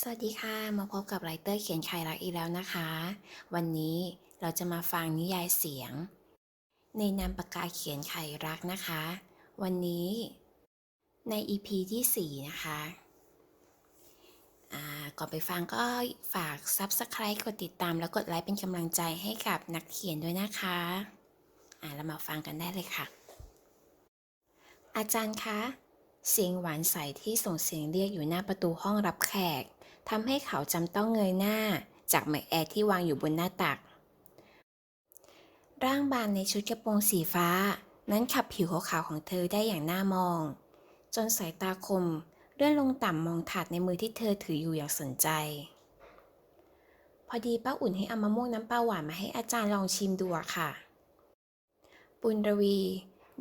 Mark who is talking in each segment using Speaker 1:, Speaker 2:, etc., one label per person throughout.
Speaker 1: สวัสดีค่ะ มาพบกับไรเตอร์เขียนไขรักอีกแล้วนะคะ วันนี้เราจะมาฟังนิยายเสียง ในนามปากกาเขียนไขรักนะคะ วันนี้ใน EP ที่ 4 นะคะก่อนไปฟังก็ฝาก Subscribe กดติดตามแล้วกดไลค์เป็นกำลังใจให้กับนักเขียนด้วยนะคะอ่าเรามาฟังกันได้เลยค่ะ อาจารย์คะเสียงหวานใสที่ส่งเสียงเรียกอยู่หน้าประตูห้องรับแขก ทำให้เขาจำต้องเงยหน้าจากไมค์แอร์ที่วางอยู่บนหน้าตัก ร่างบานในชุดกระโปรงสีฟ้า นั้นขับผิวขาวๆของเธอได้อย่างน่ามอง จนสายตาคมเลื่อนลงต่ำมองถาดในมือที่เธอถืออยู่อย่างสนใจ พอดีป้าอุ่นให้เอามะม่วงน้ำปลาหวานมาให้อาจารย์ลองชิมดูอะค่ะ ปุณรวี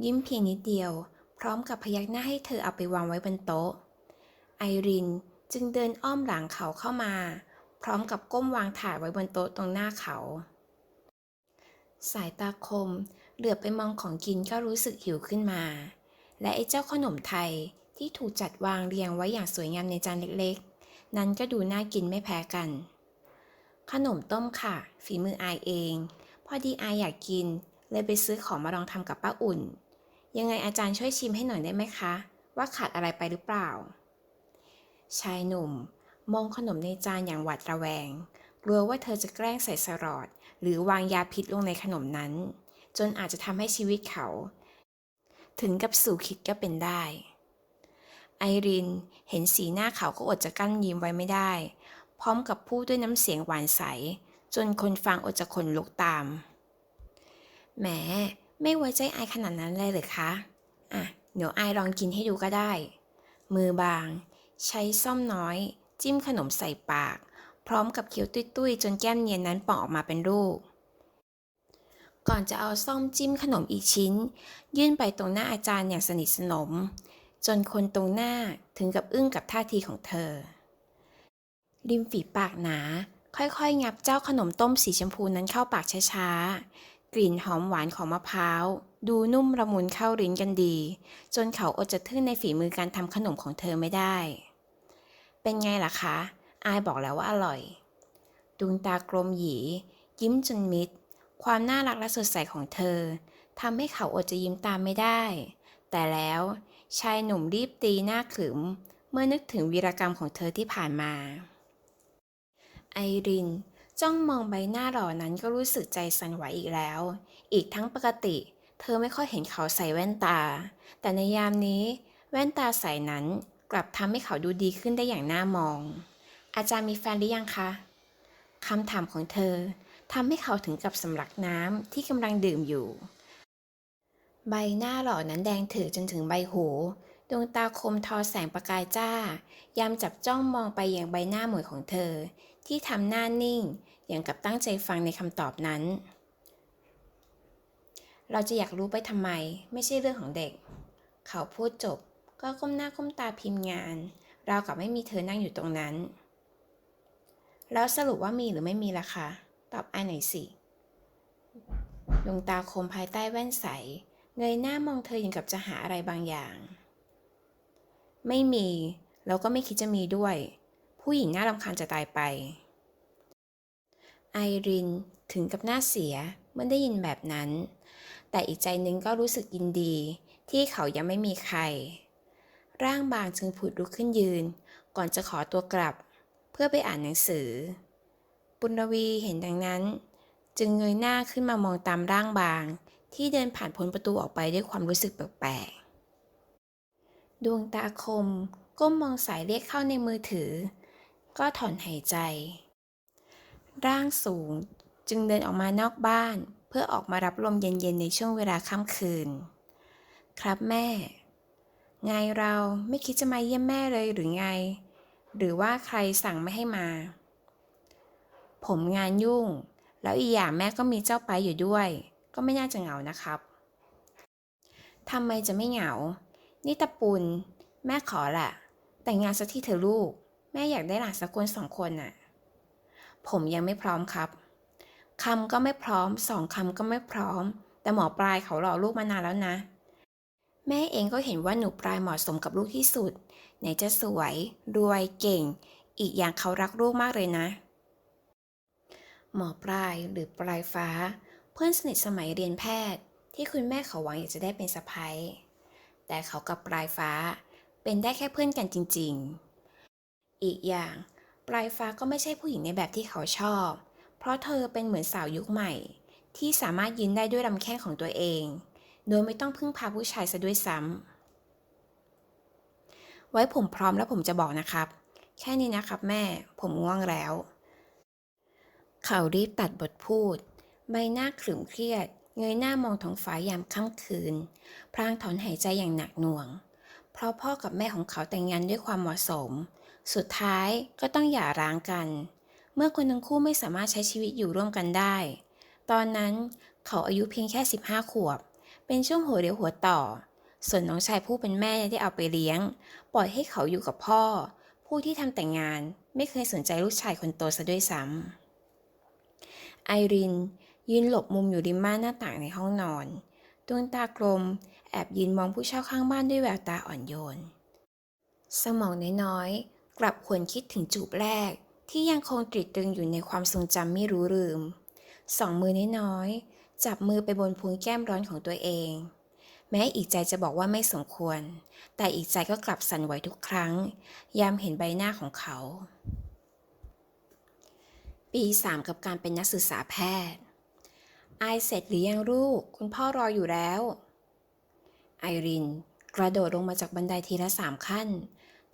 Speaker 1: ยิ้มเพียงนิดเดียว พร้อมกับพยักหน้าให้เธอเอาไปวางไว้บนโต๊ะ ไอริน จึงเดินอ้อมหลังเขาเข้ามา พร้อมกับก้มวางถาดไว้บนโต๊ะตรงหน้าเขา สายตาคมเหลือบไปมองของกินก็รู้สึกหิวขึ้นมา และไอ้เจ้าขนมไทยที่ถูกจัดวางเรียงไว้อย่างสวยงามในจานเล็กๆ นั้นก็ดูน่ากินไม่แพ้กัน ขนมต้มค่ะ ฝีมืออายเอง พอดีอายอยากกิน เลยไปซื้อของมาลองทำกับป้าอุ่น ยังไงอาจารย์ช่วยชิมให้หน่อยได้ไหมคะ ว่าขาดอะไรไปหรือเปล่า ชายหนุ่ม มองขนมในจานอย่างหวาดระแวง กลัวว่าเธอจะแกล้งใส่สลอด หรือวางยาพิษลงในขนมนั้น จนอาจจะทำให้ชีวิตเขา ถึงกับสู่คิดก็เป็นได้ ไอรินเห็นสีหน้าเขาก็อดจะกั้นยิ้มไว้ไม่ได้ พร้อมกับพูดด้วยน้ำเสียงหวานใส จนคนฟังอดจะขนลุกตาม แหม ไม่ไว้ใจไอขนาดนั้นเลยหรือคะ อะเดี๋ยวไอลองกินให้ดูก็ได้ มือบาง ใช้ซ่อมน้อย จิ้มขนมใส่ปาก พร้อมกับเคี้ยวตุ้ยๆ จนแก้มเนียนนั้นป่องออกมาเป็นรูป ก่อนจะเอาซ่อมจิ้มขนมอีกชิ้น ยื่นไปตรงหน้าอาจารย์อย่างสนิทสนม จนคนตรงหน้าถึงกับอึ้งกับท่าทีของเธอ ริมฝีปากหนา ค่อยๆ งับเจ้าขนมต้มสีชมพูนั้นเข้าปากช้าๆ กลิ่นหอมหวานของมะพร้าวดูนุ่มละมุนเข้าลิ้นกันดี จนเขาอดจะทึ่งในฝีมือการทำขนมของเธอไม่ได้ เป็นไงล่ะคะ อายบอกแล้วว่าอร่อย ดวงตากลมหยี ยิ้มจนมิด ความน่ารักและสดใสของเธอทำให้เขาอดจะยิ้มตามไม่ได้ แต่แล้วชายหนุ่มรีบตีหน้าขึม เมื่อนึกถึงวีรกรรมของเธอที่ผ่านมา ไอรินจ้องมองใบหน้าหล่อนั้นก็รู้สึกใจสั่นไหวอีกแล้ว อีกทั้งปกติ เธอไม่ค่อยเห็นเขาใส่แว่นตา แต่ในยามนี้ แว่นตาใส่นั้น กลับทำให้เขาดูดีขึ้นได้อย่างน่ามอง อาจารย์มีแฟนหรือยังคะคำถามของเธอทำให้เขาถึงกับสำลักน้ำที่กำลังดื่มอยู่ ใบหน้าหล่อนั้นแดงถือจนถึงใบหู ดวงตาคมทอแสงประกายจ้า ยามจับจ้องมองไปอย่างใบหน้าหมวยของเธอ ที่ทำหน้านิ่ง อย่างกับตั้งใจฟังในคำตอบนั้น เราจะอยากรู้ไปทำไม ไม่ใช่เรื่องของเด็ก เขาพูดจบ ก็ก้มหน้าก้มตาพิมพ์งาน เรากับไม่มีเธอนั่งอยู่ตรงนั้น แล้วสรุปว่ามีหรือไม่มีล่ะคะ ตอบไอ้หน่อยสิดวงตาคมภายใต้แว่นใส เงยหน้ามองเธออย่างกับจะหาอะไรบางอย่าง ไม่มี แล้วก็ไม่คิดจะมีด้วย ผู้หญิงน่ารำคาญจะตายไป ไอรินถึงกับหน้าเสียเมื่อได้ยินแบบนั้น แต่อีกใจนึงก็รู้สึกยินดีที่เขายังไม่มีใคร ร่างบางจึงผุดลุกขึ้นยืน ก่อนจะขอตัวกลับ เพื่อไปอ่านหนังสือ ปุณวีเห็นดังนั้น จึงเงยหน้าขึ้นมามองตามร่างบาง ที่เดินผ่านพ้นประตูออกไปด้วยความรู้สึกแปลกๆ ดวงตาคม ก้มมองสายเรียกเข้าในมือถือ ก็ถอนหายใจ ร่างสูงจึงเดินออกมานอกบ้าน เพื่อออกมารับลมเย็นๆในช่วงเวลาค่ำคืน ครับแม่ ไงเราไม่คิดจะมาเยี่ยมแม่เลยหรือไง หรือว่าใครสั่งไม่ให้มา ผมงานยุ่ง แล้วอีกอย่างแม่ก็มีเจ้าไปอยู่ด้วย ก็ไม่น่าจะเหงานะครับทำไมจะไม่เหงา นี่ตะปุน แม่ขอแหละแต่งงานสักที่เธอลูก แม่อยากได้หลานสักคนสองคนน่ะ ผมยังไม่พร้อมครับคำก็ไม่พร้อม สองคำก็ไม่พร้อม แต่หมอปลายเขารอลูกมานานแล้วนะ แม่เองก็เห็นว่าหนูปลายเหมาะสมกับลูกที่สุด ไหนจะสวย รวยเก่ง อีกอย่างเขารักลูกมากเลยนะ หมอปลายหรือปลายฟ้า เพื่อนสนิทสมัยเรียนแพทย์ ที่คุณแม่เขาหวังอยากจะได้เป็นสะพ้ยแต่เขากับปลายฟ้า เป็นได้แค่เพื่อนกันจริง ๆ อีกอย่างปลายฟ้าก็ไม่ใช่ผู้หญิงในแบบที่เขาชอบ เพราะเธอเป็นเหมือนสาวยุคใหม่ ที่สามารถยืนได้ด้วยลำแข้งของตัวเอง โดยไม่ต้องพึ่งพาผู้ชายซะด้วยซ้ำ ไว้ผมพร้อมแล้วผมจะบอกนะครับ แค่นี้นะครับแม่ ผมง่วงแล้ว เขารีบตัดบทพูด ใบหน้าขรึมเครียด เงยหน้ามองท้องฟ้ายามค่ำคืนพรางถอนหายใจอย่างหนักหน่วง เพราะพ่อกับแม่ของเขาแต่งงานด้วยความเหมาะสม สุดท้ายก็ต้องหย่าร้างกัน เมื่อคนทั้งคู่ไม่สามารถใช้ชีวิตอยู่ร่วมกันได้ ตอนนั้นเขาอายุเพียงแค่ 15 ขวบ เป็นช่วงหัวเรียวหัวต่อ ส่วนน้องชายผู้เป็นแม่ได้เอาไปเลี้ยง ปล่อยให้เขาอยู่กับพ่อ ผู้ที่ทำแต่งงานไม่เคยสนใจลูกชายคนโตซะด้วยซ้ำไอรินยืนหลบมุมอยู่ริมม่านหน้าต่างในห้องนอน ดวงตากลม แอบยืนมองผู้เช่าข้างบ้านด้วยแววตาอ่อนโยน สมองน้อยๆ กลับควรคิดถึงจูบแรกที่ยังคงตรึกตรึงอยู่ในความทรงจำไม่รู้ลืม สองมือน้อยๆ จับมือไปบนพุงแก้มร้อนของตัวเอง แม้อีกใจจะบอกว่าไม่สมควร แต่อีกใจก็กลับสั่นไหวทุกครั้ง ยามเห็นใบหน้าของเขา ปี 3 กับการเป็นนักศึกษาแพทย์ ไอเสร็จหรือยังลูก คุณพ่อรออยู่แล้ว ไอริน กระโดดลงมาจากบันไดทีละสามขั้น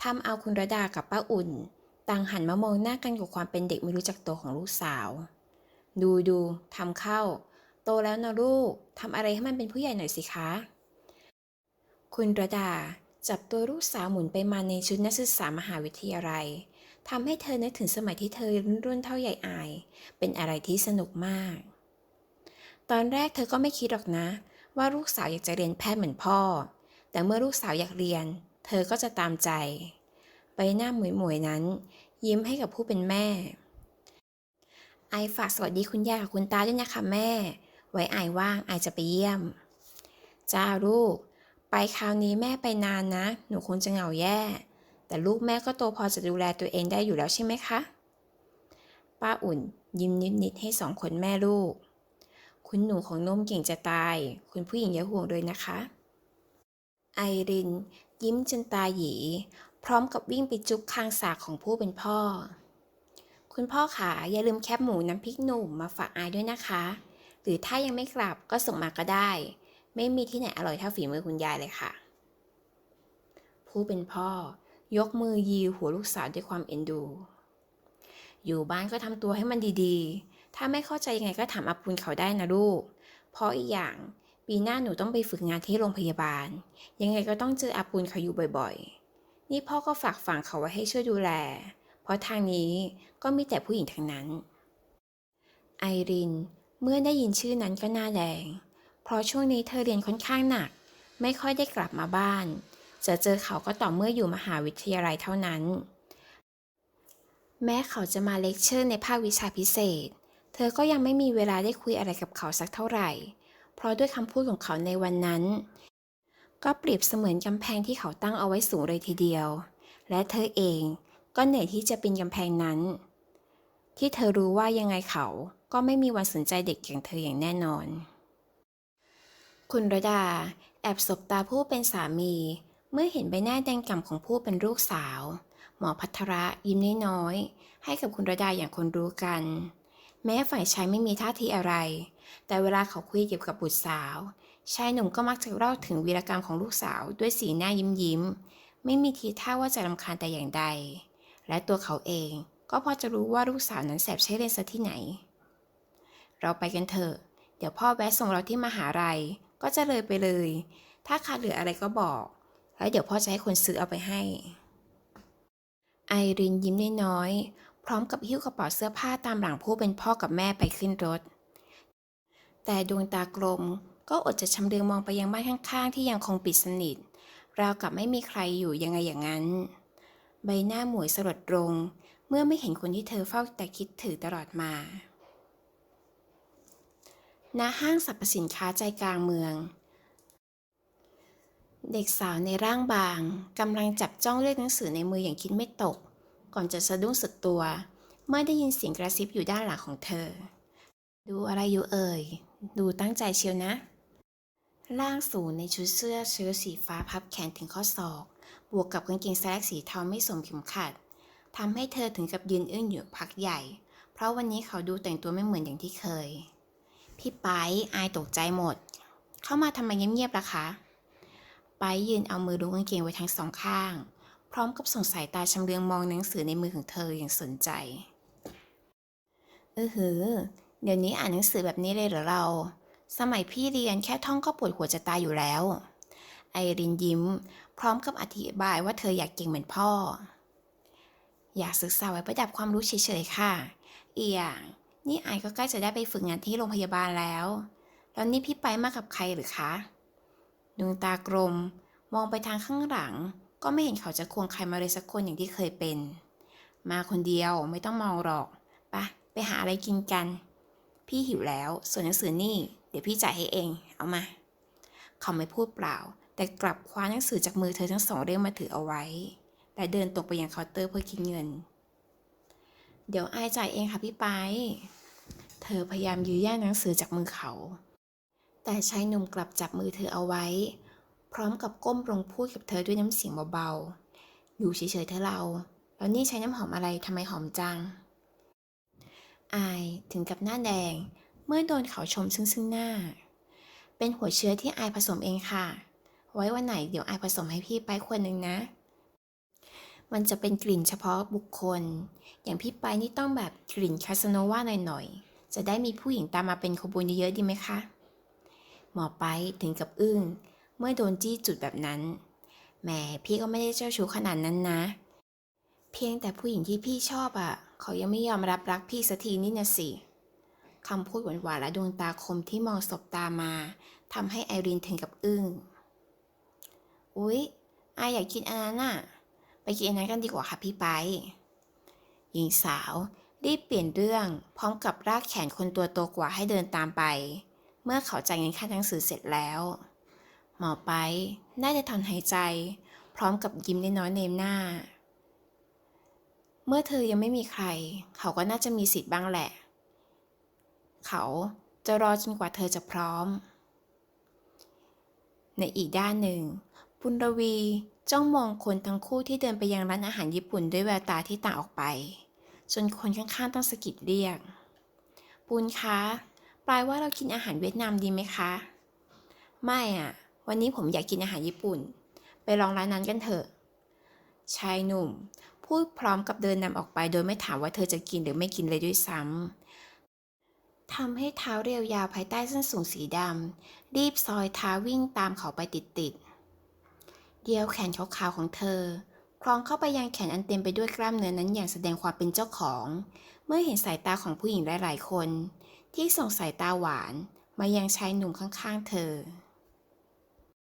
Speaker 1: ทำเอาคุณระดากับป้าอุ่น ต่างหันมามองหน้ากันกับความเป็นเด็กไม่รู้จักตัวของลูกสาว ดูดูทำเข้า ตแล้วนะลูกทำอะไรให้มันเป็นผู้ใหญ่หน่อยสิคะ คุณระดาจับตัวลูกสาวหมุนไปมาในชุดนักศึกษามหาวิทยาลัยทำให้เธอนึกถึงสมัยที่เธอรุ่นเท่าใหญ่อาย เป็นอะไรที่สนุกมาก ตอนแรกเธอก็ไม่คิดหรอกนะ ว่าลูกสาวอยากจะเรียนแพทย์เหมือนพ่อ แต่เมื่อลูกสาวอยากเรียน เธอก็จะตามใจ ใบหน้าหมวยๆนั้น ยิ้มให้กับผู้เป็นแม่ ไอฝากสวัสดีคุณย่ากับคุณตาด้วยนะคะแม่ ไว้อายว่างอายจะไปเยี่ยม จ้าลูก ไปคราวนี้แม่ไปนานนะ หนูคงจะเหงาแย่ แต่ลูกแม่ก็โตพอจะดูแลตัวเองได้อยู่แล้วใช่ไหมคะ ป้าอุ่นยิ้มนิดๆให้สองคนแม่ลูก คุณหนูของนมเก่งจะตาย คุณผู้หญิงอย่าห่วงเลยนะคะ ไอริน ยิ้มจนตาหยี พร้อมกับวิ่งไปจุ๊บคางสากของผู้เป็นพ่อ คุณพ่อขาอย่าลืมแคบหมูน้ำพริกหนุ่มมาฝากอายด้วยนะคะ รือถ้ายังไม่กลับก็ส่งมาก็ได้ ไม่มีที่ไหนอร่อยเท่าฝีมือคุณยายเลยค่ะ ผู้เป็นพ่อยกมือยีหัวลูกสาวด้วยความเอ็นดู อยู่บ้านก็ทำตัวให้มันดีๆ ถ้าไม่เข้าใจยังไงก็ถามอาปุณเขาได้นะลูก เพราะอีกอย่างปีหน้าหนูต้องไปฝึกงานที่โรงพยาบาล ยังไงก็ต้องเจออาปุณเขาอยู่บ่อยๆ นี่พ่อก็ฝากฝังเขาไว้ให้ช่วยดูแล เพราะทางนี้ก็มีแต่ผู้หญิงทั้งนั้น ไอริน เมื่อได้ยินชื่อนั้นก็หน้าแดง เพราะช่วงนี้เธอเรียนค่อนข้างหนัก ไม่ค่อยได้กลับมาบ้าน จะเจอเขาก็ต่อเมื่ออยู่มหาวิทยาลัยเท่านั้น แม้เขาจะมาเลคเชอร์ในภาควิชาพิเศษ เธอก็ยังไม่มีเวลาได้คุยอะไรกับเขาสักเท่าไหร่ เพราะด้วยคำพูดของเขาในวันนั้น ก็เปรียบเสมือนกำแพงที่เขาตั้งเอาไว้สูงเลยทีเดียว และเธอเองก็เหนื่อยที่จะเป็นกำแพงนั้น ที่เธอรู้ว่ายังไงเขา ก็ไม่มีวันสนใจเด็กอย่างเธออย่างแน่นอน คุณระดา แอบสบตาผู้เป็นสามี เมื่อเห็นใบหน้าแดงก่ำของผู้เป็นลูกสาว หมอพัทระยิ้มน้อยๆให้กับคุณระดาอย่างคนรู้กัน แม้ฝ่ายชายไม่มีท่าทีอะไร แต่เวลาเขาคุยเกี่ยวกับบุตรสาว ชายหนุ่มก็มักจะเล่าถึงวีรกรรมของลูกสาวด้วยสีหน้ายิ้มยิ้มไม่มีทีท่าว่าจะรำคาญแต่อย่างใด และตัวเขาเองก็พอจะรู้ว่าลูกสาวนั้นแสบใช้เรียนซะที่ไหน เราไปกันเถอะ เดี๋ยวพ่อแวะส่งเราที่มหาลัย ก็จะเลยไปเลย ถ้าขาดเหลืออะไรก็บอก แล้วเดี๋ยวพ่อจะให้คนซื้อเอาไปให้ ไอรินยิ้มน้อยๆ พร้อมกับหิ้วกระเป๋าเสื้อผ้าตามหลังผู้เป็นพ่อกับแม่ไปขึ้นรถ แต่ดวงตากลมก็อดจะชำเลืองมองไปยังบ้านข้างๆ ที่ยังคงปิดสนิท ราวกับไม่มีใครอยู่ยังไงอย่างนั้น ใบหน้าหมวยสลดลงเมื่อไม่เห็นคนที่เธอเฝ้าแต่คิดถึงตลอดมา ณห้างสรรพสินค้าใจกลางเมือง เด็กสาวในร่างบางกำลังจับจ้องเลขหนังสือในมืออย่างคิดไม่ตก ก่อนจะสะดุ้งสุดตัว เมื่อได้ยินเสียงกระซิบอยู่ด้านหลังของเธอ ดูอะไรอยู่เอ่ย ดูตั้งใจเชียวนะ ร่างสูงในชุดเสื้อเชิ้ตสีฟ้าพับแขนถึงข้อศอก บวกกับกางเกงสแลกสีเทาไม่สวมเข็มขัดทำให้เธอถึงกับยืนอึ้งอยู่พักใหญ่ เพราะวันนี้เขาดูแต่งตัวไม่เหมือนอย่างที่เคย พี่ไปอายตกใจหมด เข้ามาทำไมเงียบๆล่ะคะ ไปยืนเอามือดูกางเกงไว้ทั้งสองข้าง พร้อมกับส่งสายตาชำเลืองมองหนังสือในมือของเธออย่างสนใจ เออหือ เดี๋ยวนี้อ่านหนังสือแบบนี้เลยเหรอเรา สมัยพี่เรียนแค่ท่องก็ปวดหัวจะตายอยู่แล้ว ไอรินยิ้ม พร้อมกับอธิบายว่าเธออยากเก่งเหมือนพ่อ อยากศึกษาไว้ประดับความรู้เฉยๆค่ะ อีกอย่าง นี่ไอก็ใกล้จะได้ไปฝึกงานที่โรงพยาบาลแล้ว แล้วนี่พี่ไปมากับใครหรือคะ ดวงตากลม มองไปทางข้างหลัง ก็ไม่เห็นเขาจะควงใครมาเลยสักคนอย่างที่เคยเป็น มาคนเดียวไม่ต้องมองหรอก ปะ ไปหาอะไรกินกัน พี่หิวแล้ว ส่วนหนังสือนี่ เดี๋ยวพี่จ่ายให้เอง เอามา เขาไม่พูดเปล่า แต่กลับคว้าหนังสือจากมือเธอทั้งสองเล่มมาถือเอาไว้ และเดินตรงไปยังเคาน์เตอร์เพื่อคิดเงินเดี๋ยวอายจ่ายเองค่ะพี่ไป เธอพยายามยื้อแย่งหนังสือจากมือเขา แต่ชายหนุ่มกลับจับมือเธอเอาไว้ พร้อมกับก้มลงพูดกับเธอด้วยน้ำเสียงเบาๆ อยู่เฉยๆเธอเรา แล้วนี่ใช้น้ำหอมอะไรทำไมหอมจัง อายถึงกับหน้าแดง เมื่อโดนเขาชมซึ่งซึ่งหน้า เป็นหัวเชื้อที่อายผสมเองค่ะ ไว้วันไหนเดี๋ยวอายผสมให้พี่ไปขวดหนึ่งนะมันจะเป็นกลิ่นเฉพาะบุคคล อย่างพี่ไปนี่ต้องแบบกลิ่นคาสโนวาหน่อยๆ จะได้มีผู้หญิงตามมาเป็นขบวนเยอะๆดีไหมคะ หมอไปถึงกับอึ้งเมื่อโดนจี้จุดแบบนั้น แหมพี่ก็ไม่ได้เจ้าชู้ขนาดนั้นนะ เพียงแต่ผู้หญิงที่พี่ชอบอะ่ะ เขายังไม่ยอมรับรักพี่สักทีนี่นะสิคำพูดหวานๆและดวงตาคมที่มองสบตามาทำให้ไอรินถึงกับอึ้ง อุ๊ยอายอยากกินอันนั้นน่ะไปกินอันนั้นกันดีกว่าค่ะพี่ไปหญิงสาว รีบเปลี่ยนเรื่อง พร้อมกับรากแขนคนตัวโตกว่าให้เดินตามไป เมื่อเขาจ่ายเงินค่าหนังสือเสร็จแล้ว หมอไปน่าจะถอนหายใจ พร้อมกับยิ้มเล็กน้อยในหน้า เมื่อเธอยังไม่มีใคร เขาก็น่าจะมีสิทธิ์บ้างแหละ เขาจะรอจนกว่าเธอจะพร้อม ในอีกด้านหนึ่งปุณรวีจ้องมองคนทั้งคู่ที่เดินไปยังร้านอาหารญี่ปุ่นด้วยแววตาที่ต่างออกไป จนคนข้างๆต้องสะกิดเรียกปุณคะปลายว่าเรากินอาหารเวียดนามดีไหมคะ ไม่อะ วันนี้ผมอยากกินอาหารญี่ปุ่น ไปลองร้านนั้นกันเถอะ ชายหนุ่ม พูดพร้อมกับเดินนำออกไปโดยไม่ถามว่าเธอจะกินหรือไม่กินเลยด้วยซ้ำทำให้เท้าเรียวยาวภายใต้ส้นสูงสีดำรีบซอยเท้าวิ่งตามเขาไปติดๆเดียวแขนขาวๆของเธอ คล้องเข้าไปยังแขนอันเต็มไปด้วยกล้ามเนื้อนั้นอย่างแสดงความเป็นเจ้าของ เมื่อเห็นสายตาของผู้หญิงหลายๆคน ที่ส่งสายตาหวานมายังชายหนุ่มข้างๆ เธอ